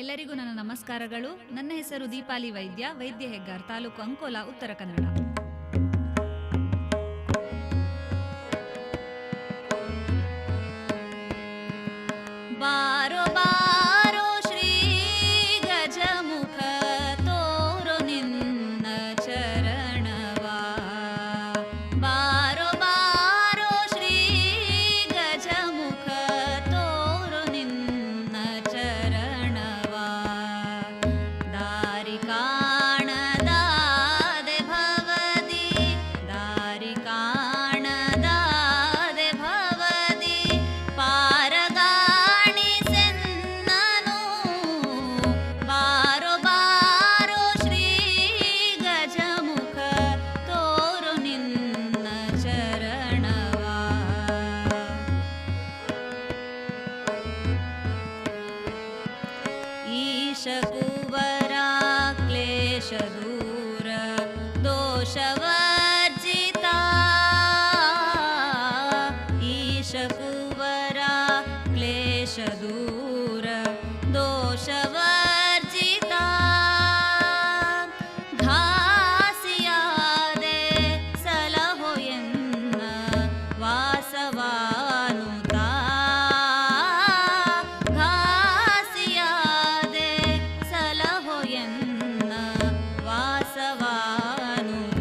ಎಲ್ಲರಿಗೂ ನನ್ನ ನಮಸ್ಕಾರಗಳು. ನನ್ನ ಹೆಸರು ದೀಪಾಲಿ ವೈದ್ಯ. ವೈದ್ಯ ಹೆಗ್ಗಾರ್ ತಾಲೂಕು ಅಂಕೋಲಾ ಉತ್ತರ ಕನ್ನಡ. शकुवरा क्लेशदूर दोष 嗯